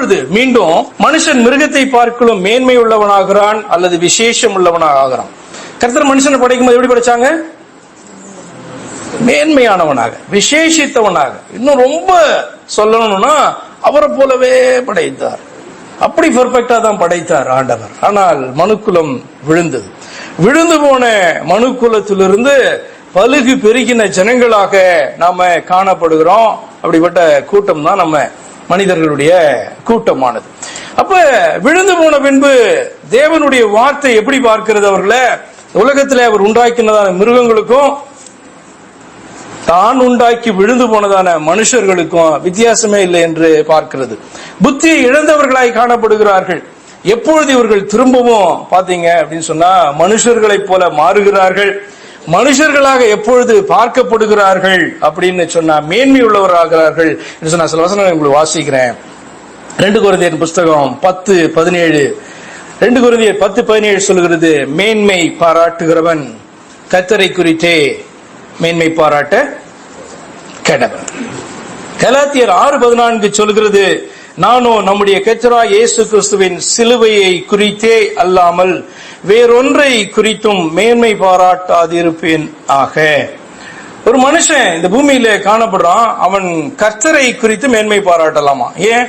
எப்பொழுது மீண்டும் மனுஷன் மிருகத்தை பார்க்கலும் மேன்மை உள்ளவனாகிறான் அல்லது விசேஷம் உள்ளவனாக ஆகிறான் கர்த்தர் மனுஷனை படைக்கும் போது எப்படி படைச்சாங்க? மேன்மையானவனாக விசேஷித்தவனாக. இன்னும் ரொம்ப சொல்லணும்னா அவரை போலவே படைத்தார். அப்படி பெர்ஃபெக்டா தான் படைத்தார் ஆண்டவர். ஆனால் மனுக்குலம் விழுந்தது. விழுந்து போன மனுக்குலத்திலிருந்து பழுகு பெருகின ஜனங்களாக நாம காணப்படுகிறோம். அப்படிப்பட்ட கூட்டம் தான் நம்ம மனிதர்களுடைய கூட்டமானது. அப்ப விழுந்து போன பின்பு தேவனுடைய வார்த்தை எப்படி பார்க்கிறது அவர்களை? உலகத்தில் அவர் உண்டாக்கினதான மிருகங்களுக்கும் தான் உண்டாக்கி விழுந்து போனதான மனுஷர்களுக்கும் வித்தியாசமே இல்லை என்று பார்க்கிறது. புத்தியை இழந்தவர்களாய் காணப்படுகிறார்கள். எப்பொழுது இவர்கள் திரும்பவும் பாத்தீங்க அப்படின்னு சொன்னா மனுஷர்களைப் போல மாறுகிறார்கள். மனுஷர்களாக எப்பொழுது பார்க்கப்படுகிறார்கள் அப்படின்னு சொன்னா மேன்மை உள்ளவராகிறார்கள் என்று சொன்னா சில வசனங்கள் உங்களுக்கு வாசிக்கிறேன். ரெண்டு குருந்தியர் புஸ்தகம் பத்து பதினேழு. ரெண்டு குருந்தியர் பத்து பதினேழு சொல்கிறது மேன்மை பாராட்டுகிறவன் கத்தரை குறித்தே மேன்மை பாராட்ட கடவன். கலாத்தியர் ஆறு பதினான்கு சொல்கிறது நானோ நம்முடைய கச்சரா இயேசு கிறிஸ்துவின் சிலுவையை குறித்தே அல்லாமல் வேறொன்றை குறித்தும் மேன்மை பாராட்டாதிருப்பேன் ஆக. ஒரு மனுஷன் இந்த பூமியில காணப்படுறான் அவன் கர்த்தரை குறித்து மேன்மை பாராட்டலாமா? ஏன்?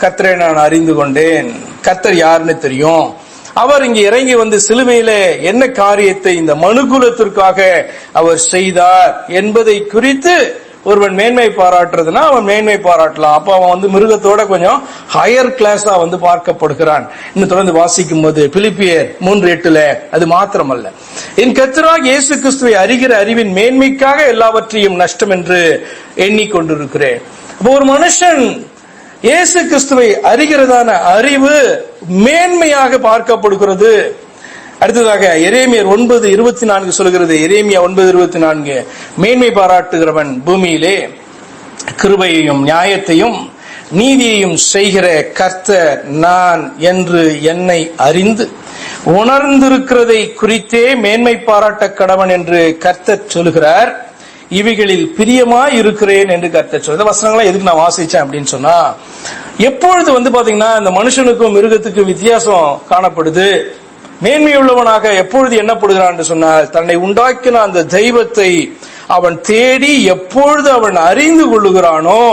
கர்த்தரை நான் அறிந்து கொண்டேன். கர்த்தர் யாருன்னு தெரியும். அவர் இங்கு இறங்கி வந்து சிலுவையில என்ன காரியத்தை இந்த மனுகுலத்திற்காக அவர் செய்தார் என்பதை குறித்து ஒருவன் மேன்மை பாராட்டுறதுன்னா அவன் மேன்மை பாராட்டலாம். அப்ப அவன் வந்து மிருகத்தோட கொஞ்சம் ஹையர் கிளாஸா வந்து பார்க்கப்படுகிறான். இன்னும் தொடர்ந்து வாசிக்கும் போது பிலிப்பியர் மூன்று எட்டுல அது மாத்திரமல்ல. என் கத்தராக இயேசு கிறிஸ்துவை அறிகிற அறிவின் மேன்மைக்காக எல்லாவற்றையும் நஷ்டம் என்று எண்ணிக்கொண்டிருக்கிறேன். அப்போ ஒரு மனுஷன் இயேசு கிறிஸ்துவை அறிகிறதான அறிவு மேன்மையாக பார்க்கப்படுகிறது. அடுத்ததாக எரேமியர் ஒன்பது இருபத்தி நான்கு சொல்கிறது எரேமியா ஒன்பது இருபத்தி நான்கு மேன்மை பாராட்டுகிறவன் பூமியிலே கிருபையையும் நியாயத்தையும் நீதியையும் செய்கிற கர்த்தர் நான் என்று என்னை அறிந்து உணர்ந்திருக்கிறதை குறித்தே மேன்மை பாராட்ட கடவன் என்று கர்த்தர் சொல்கிறார் இவைகளில் பிரியமாய் இருக்கிறேன் என்று கர்த்தர் சொல்ற வசனங்களை எதுக்கு நான் வாசிச்சேன் அப்படின்னு சொன்னா எப்பொழுது வந்து பாத்தீங்கன்னா இந்த மனுஷனுக்கும் மிருகத்துக்கும் வித்தியாசம் காணப்படுது. மேன்மையுள்ளவனாக எப்பொழுது எண்ணப்படுகிறான் என்று சொன்னால் தன்னை உண்டாக்கின அந்த தெய்வத்தை அவன் தேடி எப்பொழுது அவன் அறிந்து கொள்ளுகிறானோ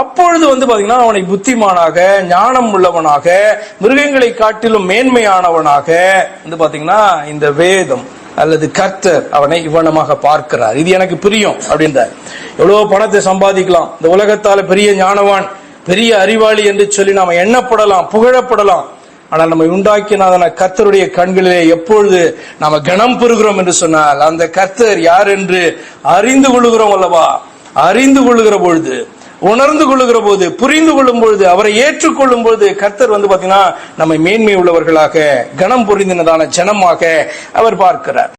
அப்பொழுது வந்து பாத்தீங்கன்னா அவனை புத்திமானாக ஞானம் உள்ளவனாக மிருகங்களை காட்டிலும் மேன்மையானவனாக வந்து பாத்தீங்கன்னா இந்த வேதம் அல்லது கர்த்தர் அவனை இவ்வளமாக பார்க்கிறார். இது எனக்கு பிரியம் அப்படின்றார். எவ்வளவு பணத்தை சம்பாதிக்கலாம். இந்த உலகத்தால பெரிய ஞானவான் பெரிய அறிவாளி என்று சொல்லி நாம எண்ணப்படலாம் புகழப்படலாம். ஆனால் நம்ம உண்டாக்கினாதான கர்த்தருடைய கண்களிலே எப்பொழுது நாம கனம் பெறுகிறோம் என்று சொன்னால் அந்த கர்த்தர் யார் என்று அறிந்து கொள்ளுகிறோம் அல்லவா? அறிந்து கொள்ளுகிற பொழுது உணர்ந்து கொள்ளுகிற போது புரிந்து கொள்ளும் பொழுது அவரை ஏற்றுக்கொள்ளும் பொழுது கர்த்தர் வந்து பாத்தீங்கன்னா நம்மை மேன்மை உள்ளவர்களாக கனம் புரிந்தினதான ஜனமாக அவர் பார்க்கிறார்.